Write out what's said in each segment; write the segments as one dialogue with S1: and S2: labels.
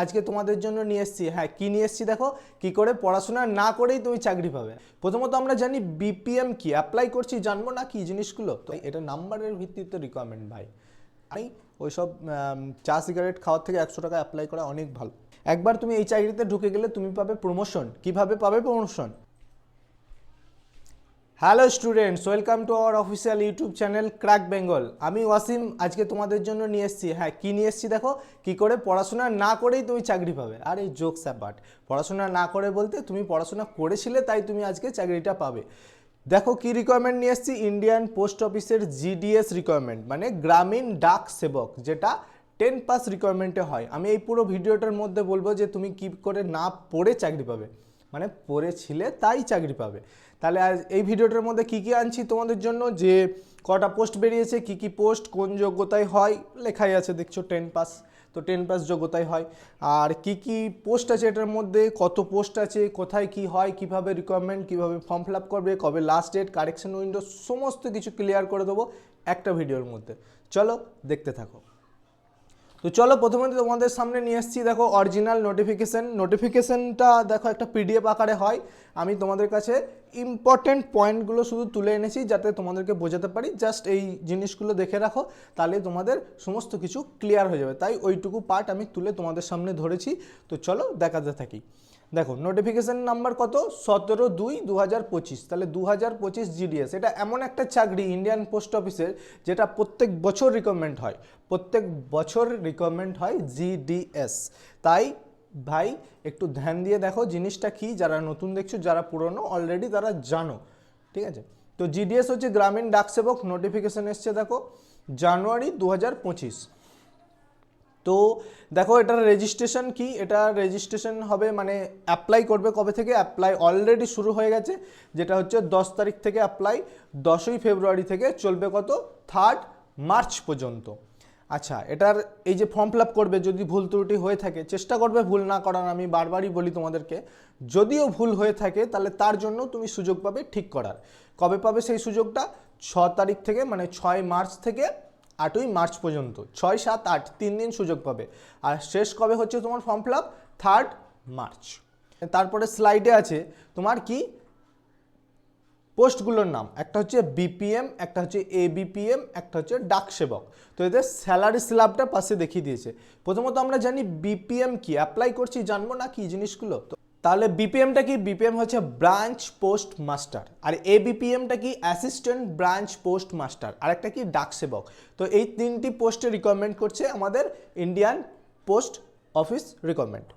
S1: আজকে তোমাদের জন্য নিয়ে এসেছি। হ্যাঁ কী নিয়ে এসেছি দেখো? কি করে পড়াশোনা না করেই তুমি চাকরি পাবে। প্রথমত আমরা জানি বিপিএম কি? অ্যাপ্লাই করছি, জানব না কি জিনিসগুলো? তো এটা নাম্বারের ভিত্তিতে রিকোয়ারমেন্ট ভাই। আমি ওইসব চা সিগারেট খাওয়ার থেকে একশো টাকা অ্যাপ্লাই করা অনেক ভালো। একবার তুমি এই চাকরিতে ঢুকে গেলে তুমি পাবে প্রমোশন কীভাবে পাবে promotion hello students welcome to our official YouTube channel crack Bengal আমি ওয়াসিম, আজকে তোমাদের জন্য নিয়ে এসেছি। হ্যাঁ কি নিয়ে এসেছি দেখো? কি করে পড়াশোনা না করেই তুমি চাকরি পাবে। আর এই জোকস অ্যাপার্ট পড়াশোনা না করে বলতে তুমি পড়াশোনা করেছিলে, তাই তুমি আজকে চাকরিটা পাবে। দেখো, কি রিকোয়ারমেন্ট নিয়ে এসেছি? ইন্ডিয়ান পোস্ট অফিসের জিডিএস রিকোয়ারমেন্ট মানে গ্রামীণ ডাক সেবক, যেটা টেন পাস রিকোয়ারমেন্টে হয়। আমি এই পুরো ভিডিওটার মধ্যে বলব যে তুমি কি করে না পড়ে চাকরি পাবে। মানে পড়েছিলে, তাই চাকরি পাবে। তাহলে আজ এই ভিডিওটার মধ্যে কি কি আনছি তোমাদের জন্য? যে কটা পোস্ট বেরিয়েছে, কি কি পোস্ট কোন যোগ্যতায় হয়, লেখাই আছে, দেখছ টেন পাস তো টেন পাস যোগ্যতায় হয়। আর কি কি পোস্ট আছে এটার মধ্যে, কত পোস্ট আছে, কোথায় কি হয়, কীভাবে রিকোয়ারমেন্ট কীভাবে ফর্ম ফিল আপ করবে, কবে লাস্ট ডেট কারেকশন উইন্ডো সমস্ত কিছু ক্লিয়ার করে দেবো একটা ভিডিওর মধ্যে। চলো, দেখতে থাকো। তো চলো প্রথমে তোমাদের সামনে নিয়ে এসেছি, দেখো অরিজিনাল নোটিফিকেশান নোটিফিকেশানটা দেখো একটা পিডিএফ আকারে হয়। আমি তোমাদের কাছে ইম্পর্টেন্ট পয়েন্টগুলো শুধু তুলে এনেছি যাতে তোমাদেরকে বোঝাতে পারি। জাস্ট এই জিনিসগুলো দেখে রাখো, তাহলে তোমাদের সমস্ত কিছু ক্লিয়ার হয়ে যাবে। তাই ওইটুকু পার্ট আমি তুলে তোমাদের সামনে ধরেছি। তো চলো দেখাতে থাকি। দেখো নোটিফিকেশান নাম্বার কত? সতেরো দুই দু হাজার পঁচিশ। তাহলে দু হাজার পঁচিশ জিডিএস এটা এমন একটা চাকরি ইন্ডিয়ান পোস্ট অফিসের যেটা প্রত্যেক বছর রিকমেন্ড হয়। প্রত্যেক বছর রিকমেন্ড হয় জিডিএস তাই ভাই, একটু ধ্যান দিয়ে দেখো জিনিসটা কি, যারা নতুন দেখছ, যারা পুরনো অলরেডি তারা জানো। ঠিক আছে? তো জিডিএস হচ্ছে গ্রামীণ ডাকসেবক নোটিফিকেশন এসছে দেখো, জানুয়ারি দু হাজার পঁচিশ। তো দেখো এটার রেজিস্ট্রেশন কি? এটা রেজিস্ট্রেশন হবে মানে অ্যাপ্লাই করবে কবে থেকে? অ্যাপ্লাই অলরেডি শুরু হয়ে গেছে, যেটা হচ্ছে দশ তারিখ থেকে অ্যাপ্লাই দশই ফেব্রুয়ারি থেকে চলবে কত? থার্ড মার্চ পর্যন্ত। আচ্ছা এটার এই যে ফর্ম ফিল করবে, যদি ভুল ত্রুটি হয়ে থাকে, চেষ্টা করবে ভুল না করার, আমি বারবারই বলি তোমাদেরকে, যদিও ভুল হয়ে থাকে, তাহলে তার জন্য তুমি সুযোগ পাবে ঠিক করার। কবে পাবে সেই সুযোগটা? ছ তারিখ থেকে মানে ছয় মার্চ থেকে আটই মার্চ পর্যন্ত। ছয়, সাত, আট, তিন দিন সুযোগ পাবে। আর শেষ কবে হচ্ছে তোমার form fill up third March. তারপরে স্লাইডে আছে তোমার কি? পোস্টগুলোর নাম। একটা হচ্ছে বিপিএম একটা হচ্ছে এবিপিএম একটা হচ্ছে ডাক সেবক তো এদের স্যালারি স্ল্যাবটা পাশে দেখিয়ে দিয়েছে। প্রথমত আমরা জানি বিপিএম কি। অ্যাপ্লাই করছি, জানব না কি জিনিসগুলো? তো তাহলে বিপিএমটা কি? বিপিএম হচ্ছে ব্রাঞ্চ পোস্ট মাস্টার আর এ বিপিএমটা কি অ্যাসিস্ট্যান্ট ব্রাঞ্চ পোস্ট মাস্টার আর একটা কি? ডাক সেবক তো এই তিনটি পোস্টে রিকমেন্ড করছে আমাদের ইন্ডিয়ান পোস্ট অফিস রিকমেন্ড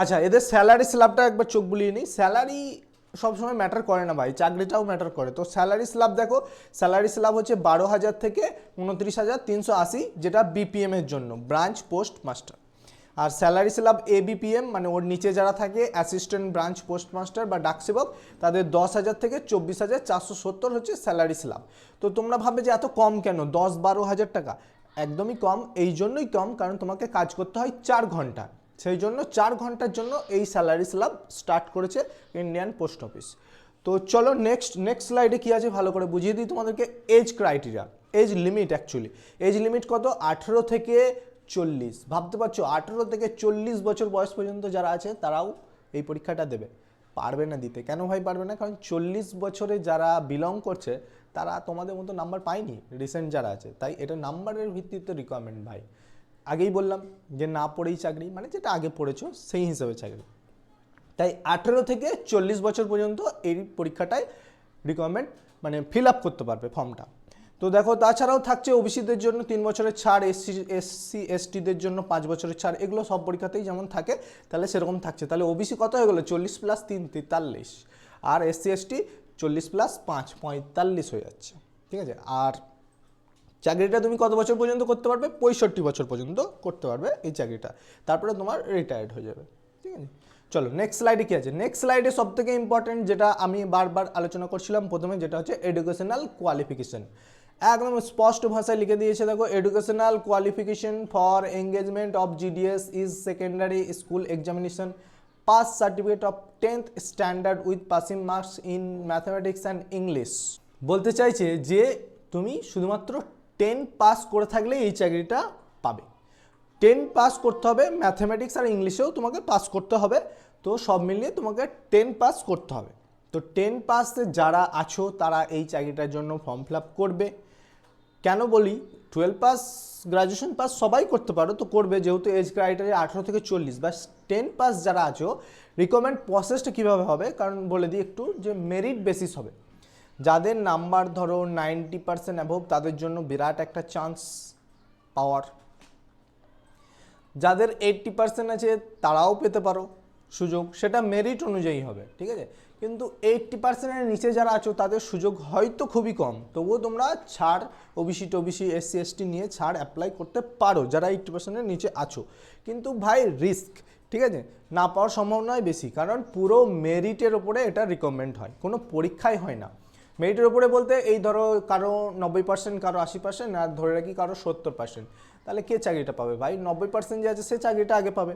S1: আচ্ছা এদের স্যালারি স্ল্যাবটা একবার চোখ বুলিয়ে নিই। স্যালারি সবসময় ম্যাটার করে না ভাই, চাকরিটাও ম্যাটার করে। তো স্যালারি স্ল্যাব দেখো স্যালারি স্ল্যাব হচ্ছে বারো হাজার থেকে উনত্রিশ হাজার তিনশো আশি, যেটা বিপিএমের জন্য ব্রাঞ্চ পোস্ট মাস্টার আর স্যালারি স্ল্যাব এবিপিএম মানে ওর নিচে যারা থাকে অ্যাসিস্ট্যান্ট ব্রাঞ্চ পোস্টমাস্টার বা ডাকসেবক, তাদের দশ হাজার থেকে চব্বিশ হাজার চারশো সত্তর হচ্ছে স্যালারি স্ল্যাব তো তোমরা ভাবে যে এত কম কেন? দশ বারো হাজার টাকা। একদমই কম, এই জন্যই কম, কারণ তোমাকে কাজ করতে হয় চার ঘণ্টা। সেই জন্য চার ঘণ্টার জন্য এই স্যালারি স্ল্যাব স্টার্ট করেছে ইন্ডিয়ান পোস্ট অফিস তো চলো নেক্সট নেক্সট স্লাইডে কী আছে ভালো করে বুঝিয়ে দিই তোমাদেরকে। Age criteria age limit actually age limit কত? আঠেরো থেকে চল্লিশ। ভাবতে পারছ, আঠেরো থেকে চল্লিশ বছর বয়স পর্যন্ত যারা আছে, তারাও এই পরীক্ষাটা দেবে। পারবে না দিতে। কেন ভাই পারবে না? কারণ চল্লিশ বছরে যারা বিলং করছে, তারা তোমাদের মতো নাম্বার পায়নি রিসেন্ট যারা আছে। তাই এটা নাম্বারের ভিত্তিতে রিকোয়ারমেন্ট ভাই। আগেই বললাম যে না পড়েই চাকরি মানে যেটা আগে পড়েছো, সেই হিসেবে চাকরি। তাই আঠেরো থেকে চল্লিশ বছর পর্যন্ত এই পরীক্ষাটায় রিকোয়ারমেন্ট মানে ফিল আপ করতে পারবে ফর্মটা তো দেখো, তাছাড়াও থাকছে ওবিসিদের জন্য তিন বছরের ছাড় এসসি এসসি এসটিদের জন্য পাঁচ বছরের ছাড়, এগুলো সব পরীক্ষাতেই যেমন থাকে, তাহলে সেরকম থাকছে। তাহলে ওবিসি কত হয়ে গেলো? চল্লিশ প্লাস তিন, তেতাল্লিশ। আর এসসি এসটি চল্লিশ প্লাস পাঁচ, পঁয়তাল্লিশ হয়ে যাচ্ছে। ঠিক আছে? আর চাকরিটা তুমি কত বছর পর্যন্ত করতে পারবে? পঁয়ষট্টি বছর পর্যন্ত করতে পারবে এই চাকরিটা। তারপরে তোমার রিটায়ার্ড হয়ে যাবে। ঠিক আছে? চলো নেক্সট স্লাইডে কী আছে? নেক্সট স্লাইডে সব থেকে ইম্পর্টেন্ট যেটা আমি বারবার আলোচনা করছিলাম প্রথমে, যেটা হচ্ছে এডুকেশনাল কোয়ালিফিকেশন একদম স্পষ্ট ভাষায় লিখে দিয়েছে, দেখো educational qualification for engagement of GDS is secondary school examination pass certificate of tenth standard with passing marks in mathematics and English বলতে চাইছে যে, তুমি শুধুমাত্র টেন পাস করে থাকলে এই চাকরিটা পাবে। টেন পাস করতে হবে ম্যাথামেটিক্স আর ইংলিশেও তোমাকে পাস করতে হবে, তো সব মিলিয়ে তোমাকে টেন পাস করতে হবে। তো টেন পাসে যারা আছো, তারা এই চাকরিটার জন্য ফর্ম ফিল করবে। কেন বলি? টুয়েলভ পাস গ্রাজুয়েশন পাস সবাই করতে পারো, তো করবে। যেহেতু এজ ক্রাইটেরিয়া আঠেরো থেকে চল্লিশ বা টেন পাস যারা আছো রিকমেন্ড প্রসেসটা কীভাবে হবে? কারণ বলে দিই একটু যে মেরিট বেসিস হবে। যাদের নাম্বার ধরো নাইনটি পার্সেন্ট অ্যাভোভ তাদের জন্য বিরাট একটা চান্স পাওয়ার যাদের এইট্টি পার্সেন্ট আছে, তারাও পেতে পারো সুযোগ। সেটা মেরিট অনুযায়ী হবে, ঠিক আছে? কিন্তু এইট্টি পার্সেন্টের নিচে যারা আছো, তাদের সুযোগ হয়তো খুবই কম। তবুও তোমরা ছাড় ওবিসি টোবিসি এসসি এসটি নিয়ে ছাড় অ্যাপ্লাই করতে পারো, যারা এইট্টি পার্সেন্টের নিচে আছো। কিন্তু ভাই রিস্ক ঠিক আছে? না পাওয়ার সম্ভাবনাই বেশি, কারণ পুরো মেরিটের ওপরে এটা রিকমেন্ড হয়, কোনো পরীক্ষাই হয় না। মেরিটের ওপরে বলতে এই ধরো কারও নব্বই পার্সেন্ট কারও আশি পার্সেন্ট আর ধরে রাখি কারও সত্তর পার্সেন্ট তাহলে কে চাকরিটা পাবে? ভাই, নব্বই পার্সেন্ট যে আছে, সে চাকরিটা আগে পাবে।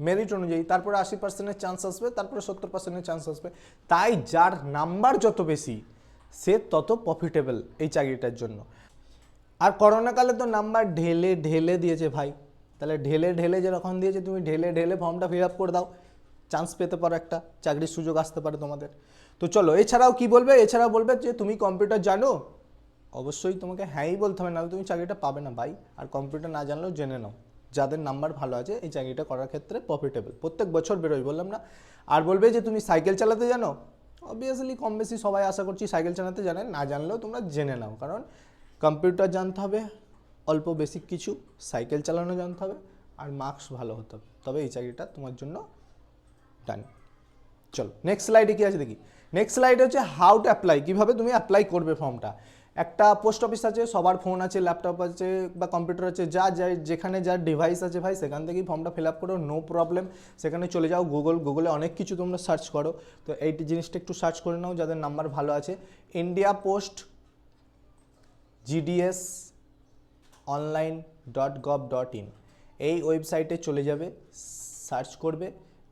S1: মেরিট অনুযায়ী, তারপরে আশি পার্সেন্টের চান্স আসবে, তারপরে সত্তর পার্সেন্টের চান্স আসবে। তাই যার নাম্বার যত বেশি, সে তত প্রফিটেবল এই চাকরিটার জন্য। আর করোনাকালে তো নাম্বার ঢেলে ঢেলে দিয়েছে ভাই। তাহলে ঢেলে ঢেলে যেরকম দিয়েছে, তুমি ঢেলে ঢেলে ফর্মটা ফিল আপ করে দাও। চান্স পেতে পারো একটা, চাকরির সুযোগ আসতে পারে তোমাদের। তো চলো, এছাড়াও কি বলবে? এছাড়াও বলবে যে, তুমি কম্পিউটার জানো? অবশ্যই তোমাকে হ্যাঁই বলতে হবে, নাহলে তুমি চাকরিটা পাবে না ভাই। আর কম্পিউটার না জানলেও জেনে নাও। যাদের নাম্বার ভালো আছে, এই চাকরিটা করার ক্ষেত্রে প্রফিটেবল প্রত্যেক বছর বেরোয় বললাম না? আর বলবে যে, তুমি সাইকেল চালাতে জানো? অবভিয়াসলি কম বেশি সবাই আশা করছি সাইকেল চালাতে জানেন না জানলেও তোমরা জেনে নাও, কারণ কম্পিউটার জানতে হবে, অল্প বেসিক কিছু, সাইকেল চালানো জানতে হবে, আর মার্কস ভালো হতে হবে। তবে এই চাকরিটা তোমার জন্য ডান চলো নেক্সট স্লাইডে কী আছে দেখি? নেক্সট স্লাইডে হচ্ছে হাউ টু অ্যাপ্লাই কীভাবে তুমি অ্যাপ্লাই করবে ফর্মটা একটা পোস্ট অফিস আছে, সবার ফোন আছে ল্যাপটপ আছে বা কম্পিউটার আছে, যা যা যেখানে যার ডিভাইস আছে ভাই, সেখান থেকেই ফর্মটা ফিল আপ করো নো প্রবলেম সেখানে চলে যাও গুগল গুগলে অনেক কিছু তোমরা সার্চ করো। তো এই জিনিসটা একটু সার্চ করে নাও, যাদের নাম্বার ভালো আছে। India post GDS online dot gov dot in এই ওয়েবসাইটে চলে যাবে সার্চ করবে,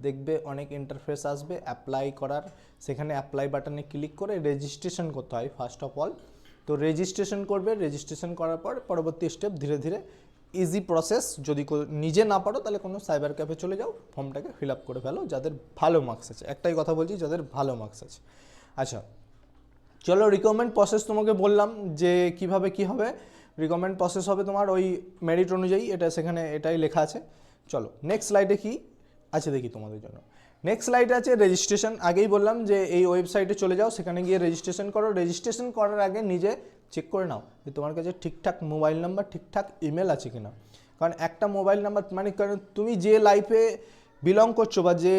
S1: দেখবে অনেক ইন্টারফেস আসবে অ্যাপ্লাই করার। সেখানে অ্যাপ্লাই বাটনে ক্লিক করে রেজিস্ট্রেশন করতে হয় ফার্স্ট অফ অল তো রেজিস্ট্রেশন করবে রেজিস্ট্রেশন করার পর পরবর্তী স্টেপ ধীরে ধীরে ইজি প্রসেস যদি নিজে না পারো তাহলে কোনো সাইবার ক্যাফে চলে যাও ফর্মটাকে ফিল আপ করে ফেলো, যাদের ভালো মার্কস আছে। একটাই কথা বলছি, যাদের ভালো মার্কস আছে। আচ্ছা চলো রিকমেন্ড প্রসেস তোমাকে বললাম যে কীভাবে কি হবে। রিকমেন্ড প্রসেস হবে তোমার ওই মেরিট অনুযায়ী, এটা সেখানে এটাই লেখা আছে। চলো নেক্সট স্লাইডে কি? আছে দেখি তোমাদের জন্য। নেক্সট স্লাইডে আছে রেজিস্ট্রেশন আগেই বললাম যে এই ওয়েবসাইটে চলে যাও, সেখানে গিয়ে রেজিস্ট্রেশন করো। রেজিস্ট্রেশন করার আগে নিজে চেক করে নাও যে তোমার কাছে ঠিকঠাক মোবাইল নাম্বার ঠিকঠাক ইমেল আছে কিনা। কারণ একটা মোবাইল নাম্বার মানে কারণ তুমি যে লাইফে বিলং করছ বা যে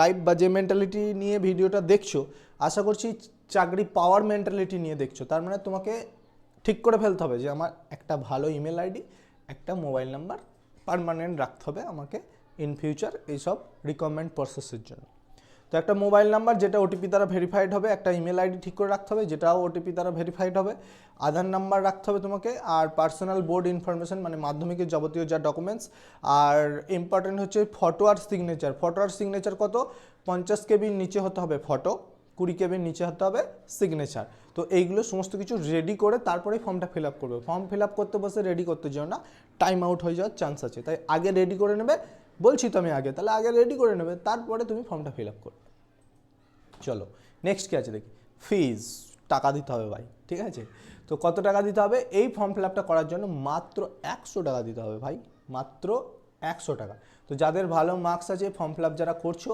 S1: লাইফ বা যে মেন্টালিটি নিয়ে ভিডিওটা দেখছ, আশা করছি চাকরি পাওয়ার মেন্টালিটি নিয়ে দেখছ। তার মানে তোমাকে ঠিক করে ফেলতে হবে যে আমার একটা ভালো ইমেল আইডি একটা মোবাইল নাম্বার পারমানেন্ট রাখতে হবে আমাকে। ইন ফিউচার এইসব রিকমেন্ড প্রসেসের জন্য। তো একটা মোবাইল নাম্বার যেটা ওটিপি দ্বারা ভেরিফাইড হবে, একটা ইমেল আইডি ঠিক করে রাখতে হবে, যেটাও ওটিপি দ্বারা ভেরিফাইড হবে আধার নাম্বার রাখতে হবে তোমাকে, আর পার্সোনাল বোর্ড ইনফরমেশন মানে মাধ্যমিকের যাবতীয় যা ডকুমেন্টস আর ইম্পর্টেন্ট হচ্ছে ফটো আর সিগনেচার ফটো আর সিগনেচার কত? পঞ্চাশ কেবির নিচে হতে হবে ফটো কুড়ি কেবির নিচে হতে হবে সিগনেচার তো এইগুলো সমস্ত কিছু রেডি করে তারপরেই ফর্মটা ফিল আপ করবে। ফর্ম ফিল আপ করতে বসে রেডি করতে যেও না টাইম আউট হয়ে যাওয়ার চান্স আছে। তাই আগে রেডি করে নেবে বলছি তো আমি আগে, তাহলে আগে রেডি করে নেবে, তারপরে তুমি ফর্মটা ফিল আপ করবে। চলো নেক্সট কী আছে দেখি? ফিজ টাকা দিতে হবে ভাই, ঠিক আছে? তো কত টাকা দিতে হবে? এই ফর্ম ফিল আপটা করার জন্য মাত্র একশো টাকা দিতে হবে ভাই, মাত্র একশো টাকা। তো যাদের ভালো মার্কস আছে ফর্ম ফিল আপ যারা করছ,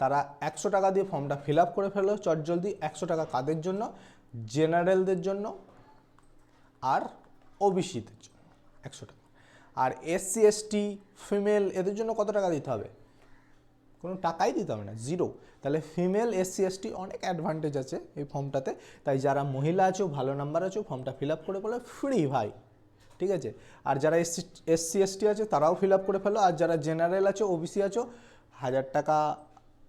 S1: তারা একশো টাকা দিয়ে ফর্মটা ফিল আপ করে ফেলো চটজলদি, একশো টাকা কাদের জন্য? জেনারেলদের জন্য আর ওবিসিদের জন্য। একশো টাকা। আর এসসি এসটি ফিমেল এদের জন্য কত টাকা দিতে হবে? কোনো টাকাই দিতে হবে না জিরো তাহলে ফিমেল এসসি এসটি অনেক অ্যাডভান্টেজ আছে এই ফর্মটাতে তাই যারা মহিলা আছো, ভালো নাম্বার আছো ফর্মটা ফিল আপ করে বলে ফ্রি ভাই। ঠিক আছে? আর যারা এসসি এসসি এসটি আছে, তারাও ফিল আপ করে ফেলো। আর যারা জেনারেল আছো ওবিসি আছো, হাজার টাকা,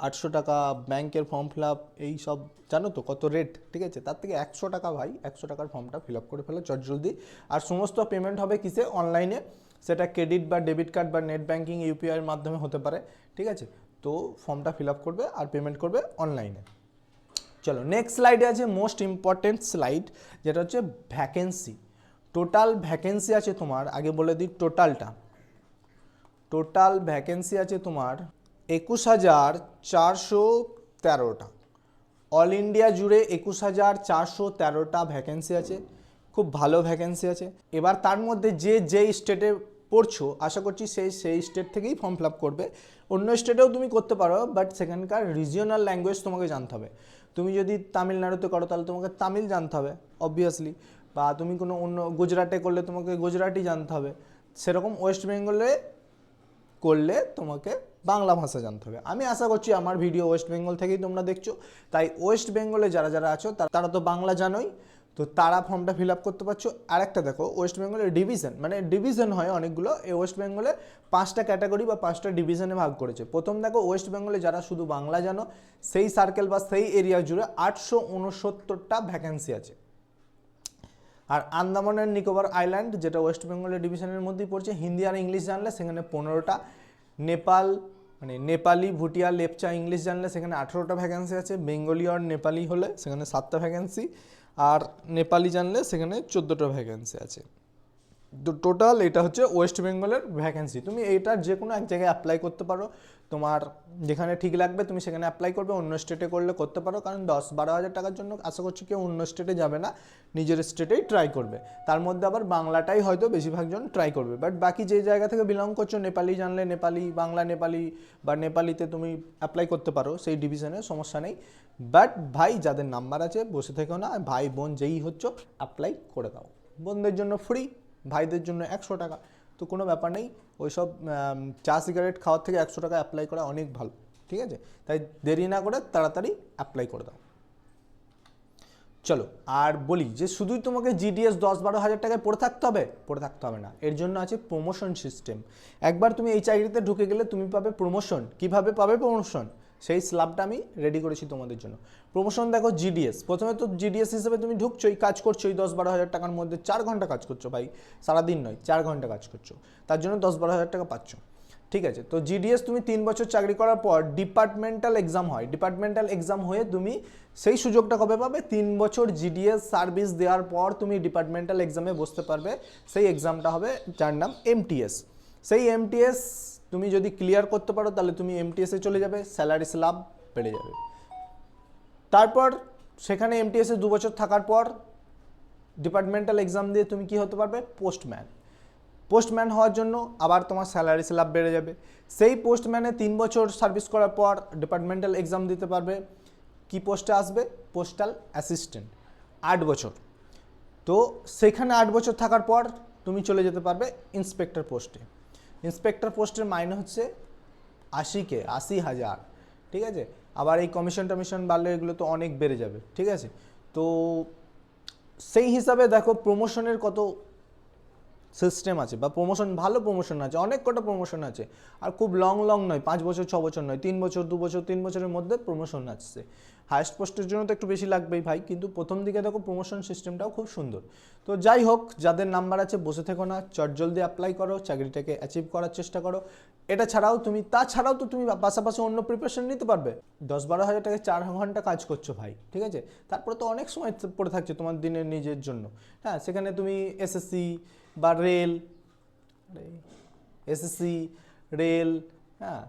S1: আটশো টাকা ব্যাংকের ফর্ম ফিল আপ এই সব, জানো তো কত রেট ঠিক আছে? তার থেকে একশো টাকা ভাই, একশো টাকার ফর্মটা ফিল আপ করে ফেলো চটজলদি আর সমস্ত পেমেন্ট হবে কিসে? অনলাইনে সেটা ক্রেডিট বা ডেবিট কার্ড বা নেট ব্যাঙ্কিং ইউপিআইয়ের মাধ্যমে হতে পারে, ঠিক আছে? তো ফর্মটা ফিল আপ করবে আর পেমেন্ট করবে অনলাইনে। চলো নেক্সট স্লাইডে আছে মোস্ট ইম্পর্টেন্ট স্লাইড যেটা হচ্ছে ভ্যাকেন্সি টোটাল ভ্যাকেন্সি আছে তোমার, আগে বলে দিই টোটালটা টোটাল ভ্যাকেন্সি আছে তোমার একুশ হাজার চারশো তেরোটা। অল ইন্ডিয়া জুড়ে একুশ হাজার চারশো তেরোটা ভ্যাকেন্সি আছে। খুব ভালো ভ্যাকেন্সি আছে। এবার তার মধ্যে যে যেই স্টেটে পড়ছো, আশা করছি সেই সেই স্টেট থেকেই ফর্ম ফিল আপ করবে। অন্য স্টেটেও তুমি করতে পারো বাট সেখানকার রিজিওনাল ল্যাঙ্গুয়েজ তোমাকে জানতে হবে। তুমি যদি তামিলনাড়ুতে করো, তাহলে তোমাকে তামিল জানতে হবে অবভিয়াসলি বা তুমি কোনো অন্য, গুজরাটে করলে তোমাকে গুজরাটি জানতে হবে। সেরকম ওয়েস্ট বেঙ্গলে করলে তোমাকে বাংলা ভাষা জানতে হবে। আমি আশা করছি আমার ভিডিও ওয়েস্ট বেঙ্গল থেকেই তোমরা দেখছ। তাই ওয়েস্ট বেঙ্গলে যারা যারা আছো তারা তো বাংলা জানোই। তো তারা ফর্মটা ফিল আপ করতে পারছ। আর একটা দেখো ওয়েস্ট বেঙ্গলের ডিভিশন মানে ডিভিশন হয় অনেকগুলো, এই ওয়েস্ট বেঙ্গলে পাঁচটা ক্যাটাগরি বা পাঁচটা ডিভিশনে ভাগ করেছে। প্রথম দেখো ওয়েস্ট বেঙ্গলে যারা শুধু বাংলা জানো, সেই সার্কেল বা সেই এরিয়া জুড়ে আটশো উনসত্তরটা ভ্যাকেন্সি আছে। আর আন্দামান নিকোবর আইল্যান্ড যেটা ওয়েস্ট বেঙ্গলের ডিভিশনের মধ্যেই পড়ছে, হিন্দি আর ইংলিশ জানলে সেখানে পনেরোটা, নেপাল মানে নেপালি, ভুটিয়া, লেপচা, ইংলিশ জানলে সেখানে আঠেরোটা ভ্যাকেন্সি আছে, বেঙ্গলি আর নেপালি হলে সেখানে সাতটা ভ্যাকেন্সি আর নেপালি জানলে সেখানে চোদ্দোটা ভ্যাকেন্সি আছে। টোটাল এটা হচ্ছে ওয়েস্ট বেঙ্গলের ভ্যাকেন্সি তুমি এইটার যে কোনো এক জায়গায় অ্যাপ্লাই করতে পারো। তোমার যেখানে ঠিক লাগবে তুমি সেখানে অ্যাপ্লাই করবে, অন্য স্টেটে করলে করতে পারো। কারণ দশ বারো হাজার টাকার জন্য আশা করছি কেউ অন্য স্টেটে যাবে না, নিজের স্টেটেই ট্রাই করবে। তার মধ্যে আবার বাংলাটাই হয়তো বেশিরভাগজন ট্রাই করবে। বাট বাকি যে জায়গা থেকে বিলং করছ, নেপালি জানলে নেপালি, বাংলা নেপালি বা নেপালিতে তুমি অ্যাপ্লাই করতে পারো, সেই ডিভিশনে সমস্যা নেই। বাট ভাই, যাদের নাম্বার আছে, বসে থেকেও না। ভাই, বোন, যেই হচ্ছে অ্যাপ্লাই করে দাও। বোনদের জন্য ফ্রি ভাইদের জন্য একশো টাকা। তো কোনো ব্যাপার নেই ওইসব আম, চা সিগারেট খাওয়ার থেকে একশো টাকা অ্যাপ্লাই করা অনেক ভালো ঠিক আছে? তাই দেরি না করে তাড়াতাড়ি অ্যাপ্লাই করে দাও। চলো আর বলি যে শুধুই তোমাকে জিডিএস দশ বারো হাজার টাকায় পড়ে থাকতে হবে? পড়ে থাকতে হবে না। এর জন্য আছে প্রমোশন সিস্টেম একবার তুমি এই চাকরিতে ঢুকে গেলে তুমি পাবে প্রমোশন কীভাবে পাবে প্রমোশন সেই স্ল্যাবটা আমি রেডি করেছি তোমাদের জন্য। প্রমোশন দেখো জিডিএস প্রথমে তো জিডিএস হিসেবে তুমি ঢুকছোই, কাজ করছ, এই দশ বারো হাজার টাকার মধ্যে চার ঘণ্টা কাজ করছ ভাই। সারাদিন নয়, চার ঘণ্টা কাজ করছ। তার জন্য দশ বারো হাজার টাকা পাচ্ছ। ঠিক আছে, তো জিডিএস তুমি তিন বছর চাকরি করার পর ডিপার্টমেন্টাল এক্সাম হয়। ডিপার্টমেন্টাল এক্সাম হয়ে তুমি সেই সুযোগটা কবে পাবে? তিন বছর জিডিএস সার্ভিস দেওয়ার পর তুমি ডিপার্টমেন্টাল এক্সামে বসতে পারবে। সেই এক্সামটা হবে যার নাম এমটিএস সেই এমটিএস তুমি যদি ক্লিয়ার করতে পারো, তাহলে তুমি এমটিএসে চলে যাবে স্যালারি স্ল্যাব বেড়ে যাবে। তারপর সেখানে এমটিএসে দু বছর থাকার পর ডিপার্টমেন্টাল এক্সাম দিয়ে তুমি কি হতে পারবে? পোস্টম্যান পোস্টম্যান হওয়ার জন্য আবার তোমার স্যালারি স্ল্যাব বেড়ে যাবে। সেই পোস্টম্যানে তিন বছর সার্ভিস করার পর ডিপার্টমেন্টাল এক্সাম দিতে পারবে। কি পোস্টে আসবে? পোস্টাল অ্যাসিস্ট্যান্ট আট বছর। তো সেখানে আট বছর থাকার পর তুমি চলে যেতে পারবে ইন্সপেক্টর পোস্টে ইন্সপেক্টর পোস্টের মাইনে হচ্ছে আশিকে, আশি হাজার, ঠিক আছে? আবার এই কমিশন টমিশন বাড়লে এগুলো তো অনেক বেড়ে যাবে, ঠিক আছে? তো সেই হিসাবে দেখো প্রমোশনের কত সিস্টেম আছে বা প্রমোশন ভালো প্রমোশন আছে, অনেক কটা প্রমোশন আছে। আর খুব লং লং নয়, পাঁচ বছর, ছ বছর নয়, তিন বছর, দু বছর, তিন বছরের মধ্যে প্রমোশন আসছে। হায়েস্ট পোস্টের জন্য তো একটু বেশি লাগবেই ভাই, কিন্তু প্রথম দিকে দেখো প্রমোশন সিস্টেমটাও খুব সুন্দর। তো যাই হোক, যাদের নাম্বার আছে বসে থেকো না, চট জলদি অ্যাপ্লাই করো, চাকরিটাকে অ্যাচিভ করার চেষ্টা করো। এটা ছাড়াও তুমি, তাছাড়াও তো তুমি পাশাপাশি অন্য প্রিপারেশন নিতে পারবে। দশ বারো হাজার টাকায় চার ঘণ্টা কাজ করছ ভাই, ঠিক আছে? তারপরে তো অনেক সময় পড়ে থাকছে তোমার দিনের নিজের জন্য। হ্যাঁ সেখানে তুমি এসএসসি বা রেল এসএসসি রেল হ্যাঁ।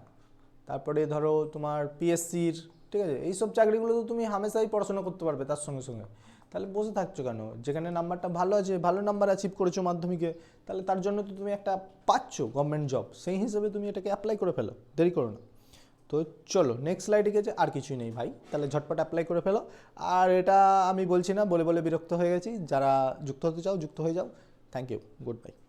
S1: তারপরে ধরো তোমার পিএসসির ঠিক আছে? এইসব চাকরিগুলো তো তুমি হামেশাই পড়াশোনা করতে পারবে তার সঙ্গে সঙ্গে। তাহলে বসে থাকছো কেন? যেখানে নাম্বারটা ভালো আছে, ভালো নাম্বার অ্যাচিভ করেছ মাধ্যমিকে, তাহলে তার জন্য তো তুমি একটা পাচ্ছ গভর্নমেন্ট জব সেই হিসেবে তুমি এটাকে অ্যাপ্লাই করে ফেলো, দেরি করো না। তো চলো নেক্সট স্লাইডে গেছে, আর কিছুই নেই ভাই। তাহলে ঝটপট অ্যাপ্লাই করে ফেলো। আর এটা আমি বলছি না, বলে বলে বিরক্ত হয়ে গেছি। যারা যুক্ত হতে চাও, যুক্ত হয়ে যাও। Thank you. Goodbye.